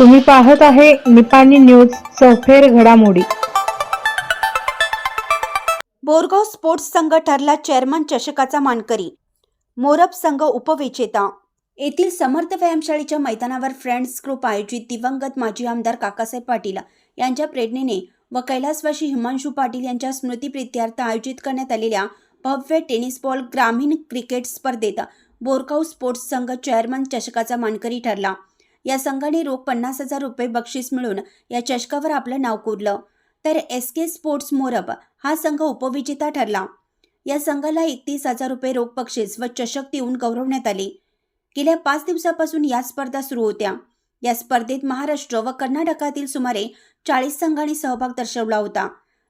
तुम्ही पाहत आहे निपाणी न्यूज सफेर घडामोडी. बोरगाव स्पोर्ट्स संघ ठरला चेअरमन चषकाचा मानकरी. मोरब संघ उपविजेता. येथील समर्थ व्यायामशाळेच्या मैदानावर फ्रेंड्स ग्रुप आयोजित दिवंगत माजी आमदार काकासाहेब पाटील यांच्या प्रेरणेने व कैलासवासी हिमांशू पाटील यांच्या स्मृतीप्रित्यर्थ आयोजित करण्यात आलेल्या भव्य टेनिस बॉल ग्रामीण क्रिकेट स्पर्धेत बोरगाव स्पोर्ट्स संघ चेअरमन चषकाचा मानकरी ठरला. या संघाने रोख पन्नास हजार रुपये बक्षीस मिळून या चषकावर आपलं नाव कोरलं. तर एस के स्पोर्ट्स मोरब हा संघ उपविजेता ठरला. या संघाला एकतीस हजार रुपये रोख बक्षीस व चषक देऊन गौरवण्यात आले. गेल्या पाच दिवसापासून या स्पर्धा सुरू होत्या. या स्पर्धेत महाराष्ट्र व कर्नाटकातील सुमारे चाळीस संघांनी सहभाग दर्शवला होता.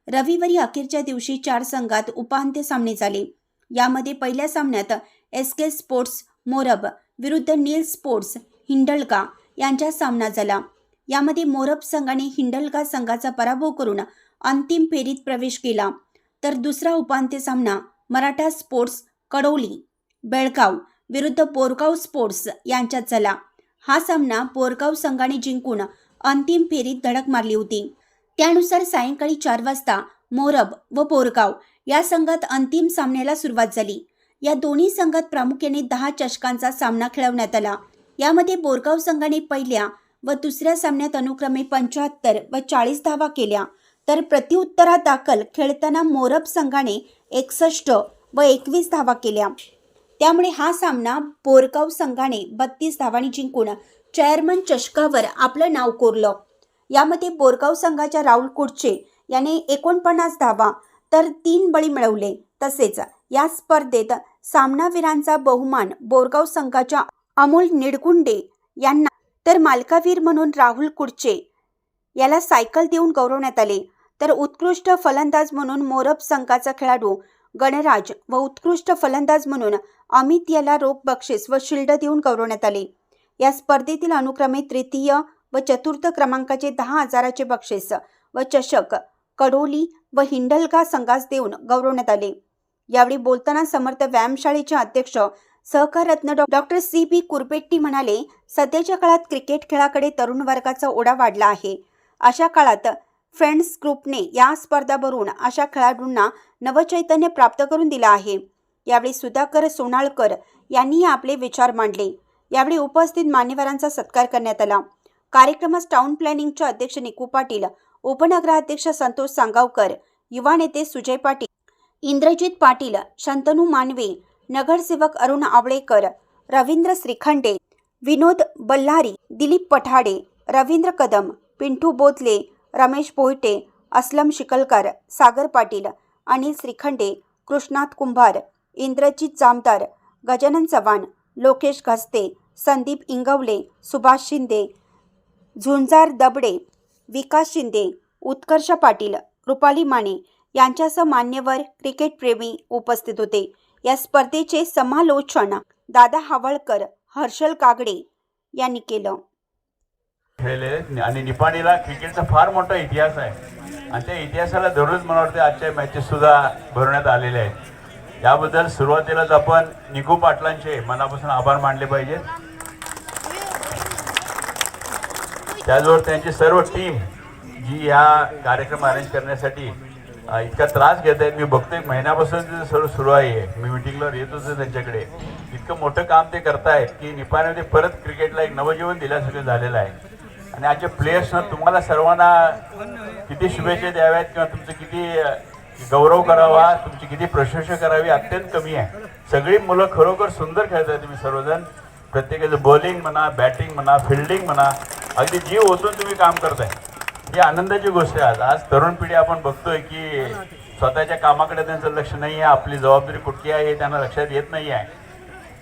रविवारी अखेरच्या दिवशी चार संघात उपांत्य सामने झाले. यामध्ये पहिल्या सामन्यात एस के स्पोर्ट्स मोरब विरुद्ध नील स्पोर्ट्स हिंडलका यांचा सामना झाला. यामध्ये मोरब संघाने हिंडलगा संघाचा पराभव करून अंतिम फेरीत प्रवेश केला. तर दुसरा उपांत्य सामना मराठा स्पोर्ट्स कडोली बेळगाव विरुद्ध पोरगाव स्पोर्ट्स यांच्यात झाला. हा सामना पोरगाव संघाने जिंकून अंतिम फेरीत धडक मारली होती. त्यानुसार सायंकाळी चार वाजता मोरब व पोरगाव या संघात अंतिम सामन्याला सुरुवात झाली. या दोन्ही संघात प्रामुख्याने दहा चषकांचा सामना खेळवण्यात आला. यामध्ये बोरगाव संघाने पहिल्या व दुसऱ्या सामन्यात अनुक्रमे पंच्याहत्तर व चाळीस धावा केल्या. तर प्रतिउत्तरात दाखल खेळताना मोरब संघाने एकसष्ट व एकवीस धावा केल्या. त्यामुळे हा सामना बोरगाव संघाने बत्तीस धावांनी जिंकून चेअरमन चषकावर आपलं नाव कोरलं. यामध्ये बोरगाव संघाच्या राहुल कुडचे याने एकोणपन्नास धावा तर तीन बळी मिळवले. तसेच या स्पर्धेत सामनावीरांचा बहुमान बोरगाव संघाच्या अमोल निडगुंडे यांना तर मालकावीर म्हणून राहुल कुडचे याला सायकल देऊन गौरवण्यात आले. तर उत्कृष्ट फलंदाज म्हणून मोरब संघाचा खेळाडू गणराज व उत्कृष्ट फलंदाज म्हणून अमित याला रोख बक्षीस व शिल्ड देऊन गौरवण्यात आले. या स्पर्धेतील अनुक्रमे तृतीय व चतुर्थ क्रमांकाचे दहा हजाराचे बक्षीस व चषक कडोली व हिंडलगा संघास देऊन गौरवण्यात आले. यावेळी बोलताना समर्थ व्यायामशाळेचे अध्यक्ष सहकाररत्न डॉ- डॉक्टर सी बी कुरपेट्टी म्हणाले सध्याच्या काळात क्रिकेट खेळाकडे तरुण वर्गाचा ओढा वाढला आहे. अशा काळात फ्रेंड्स ग्रुपने या स्पर्धा भरून अशा खेळाडूंना नवचैतन्य प्राप्त करून दिलं आहे. यावेळी सुधाकर सोनाळकर यांनी आपले विचार मांडले. यावेळी उपस्थित मान्यवरांचा सत्कार करण्यात आला. कार्यक्रमास टाउन प्लॅनिंगच्या अध्यक्ष निकू पाटील उपनगराध्यक्ष संतोष सांगावकर युवा नेते सुजय पाटील इंद्रजित पाटील शंतनू मानवे नगरसेवक अरुण आवळेकर रवींद्र श्रीखंडे विनोद बल्लारी दिलीप पठाडे रवींद्र कदम पिंटू बोतले रमेश पोयटे असलम शिकलकर सागर पाटील अनिल श्रीखंडे कृष्णात कुंभार इंद्रजित जामदार गजानन चव्हाण लोकेश घस्ते संदीप इंगवले सुभाष शिंदे झुंजार दबडे विकास शिंदे उत्कर्ष पाटील रुपाली माने यांच्यासह मान्यवर क्रिकेटप्रेमी उपस्थित होते. या स्पर्धेचे समालोचन दादा हवळकर हर्षल कागडे यांनी केलं. खेळले आणि निपाणीला क्रिकेटचा फार मोठा इतिहास आहे. आणि त्या इतिहासाला धरूनच मला वाटतं आजच्या मॅचेस सुद्धा भरवण्यात आलेल्या आहेत. याबद्दल सुरुवातीलाच आपण निकू पाटलांचे मनापासून आभार मानले पाहिजेत त्याचबरोबर त्यांची सर्व टीम जी या कार्यक्रम अरेंज करण्यासाठी इतका त्रास घेत आहेत मी बघतोय महिन्यापासून ते सर्व सुरू आहे. मी मिटिंगला येत होतो त्यांच्याकडे. इतकं मोठं काम ते करतायत की निपाणीमध्ये परत क्रिकेटला एक नवजीवन दिल्यासारखं झालेलं आहे. आणि आजच्या प्लेयर्सना तुम्हाला सर्वांना किती शुभेच्छा द्याव्यात किंवा तुमचं किती गौरव करावा तुमची किती प्रशंसा करावी अत्यंत कमी आहे. सगळी मुलं खरोखर सुंदर खेळतात तुम्ही सर्वजण. प्रत्येकाचं बॉलिंग म्हणा बॅटिंग म्हणा फिल्डिंग म्हणा अगदी जीव ओतून तुम्ही काम करताय. ही आनंदाची गोष्ट आहे आज. आज तरुण पिढी आपण बघतोय की स्वतःच्या कामाकडे त्यांचं लक्ष नाही आहे आपली जबाबदारी कुठली आहे हे त्यांना लक्षात येत नाही आहे.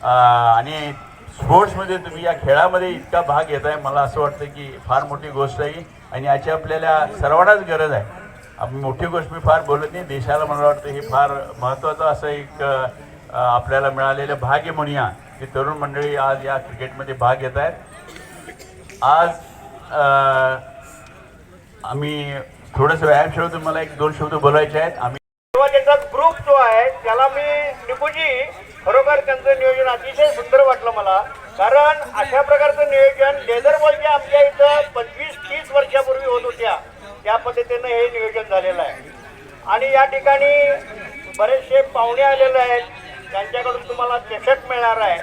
आणि स्पोर्ट्समध्ये तुम्ही या खेळामध्ये इतका भाग घेत आहे मला असं वाटतं की फार मोठी गोष्ट आहे आणि याची आपल्याला सर्वांनाच गरज आहे. आपण मोठी गोष्ट मी फार बोलत नाही देशाला मला वाटतं हे फार महत्त्वाचं असं एक आपल्याला मिळालेलं भाग्य म्हणूया की तरुण मंडळी आज या क्रिकेटमध्ये भाग घेत आहेत आज आम्ही थोडंसं व्यायाम शब्द मला एक दोन शब्द बोलायचे आहेत. आम्ही तेव्हा ग्रुप जो आहे त्याला मी निपुजी खरोखर त्यांचं नियोजन अतिशय सुंदर वाटलं मला. कारण अशा प्रकारचं नियोजन लेझर बॉलच्या आमच्या इथं पंचवीस तीस वर्षापूर्वी होत होत्या त्या पद्धतीनं हे नियोजन झालेलं आहे. आणि या ठिकाणी बरेचसे पाहुणे आलेले आहेत त्यांच्याकडून तुम्हाला चषक मिळणार आहे.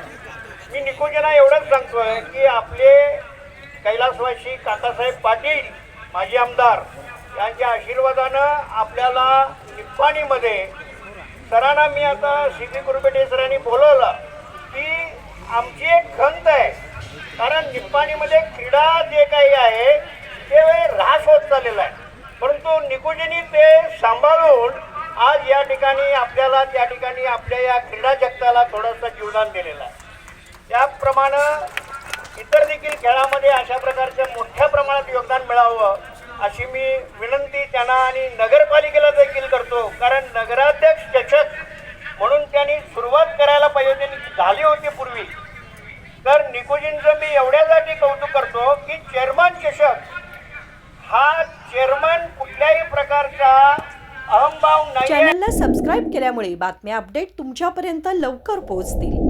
मी निकोजना एवढंच सांगतोय की आपले कैलासवासी काकासाहेब पाटील माजी आमदार यांच्या आशीर्वादानं आपल्याला निप्पाणीमध्ये सरांना मी आता सी पी सरांनी बोलवलं की आमची एक खंत आहे. कारण निप्पाणीमध्ये क्रीडा जे काही आहे ते ऱ्हास होत चाललेला आहे. परंतु निकोजनी ते सांभाळून आज या ठिकाणी आपल्याला त्या ठिकाणी आपल्या या क्रीडा जगताला थोडंसं जीवदान दिलेलं आहे. त्याप्रमाणे इतर देखील खेळामध्ये अशा प्रकारचं मोठ्या प्रमाणात योगदान मिळावं अशी मी विनंती त्यांना आणि नगरपालिकेला देखील करतो. कारण नगराध्यक्ष चषक म्हणून त्यांनी सुरुवात करायला पाहिजे होती झाली होती पूर्वी. तर निकोजींचं मी एवढ्यासाठी कौतुक करतो की चेअरमन चषक हा चेअरमन कुठल्याही प्रकारचा अहमभाव नाही चॅनलला सबस्क्राईब केल्यामुळे बातम्या अपडेट तुमच्यापर्यंत लवकर पोहोचतील.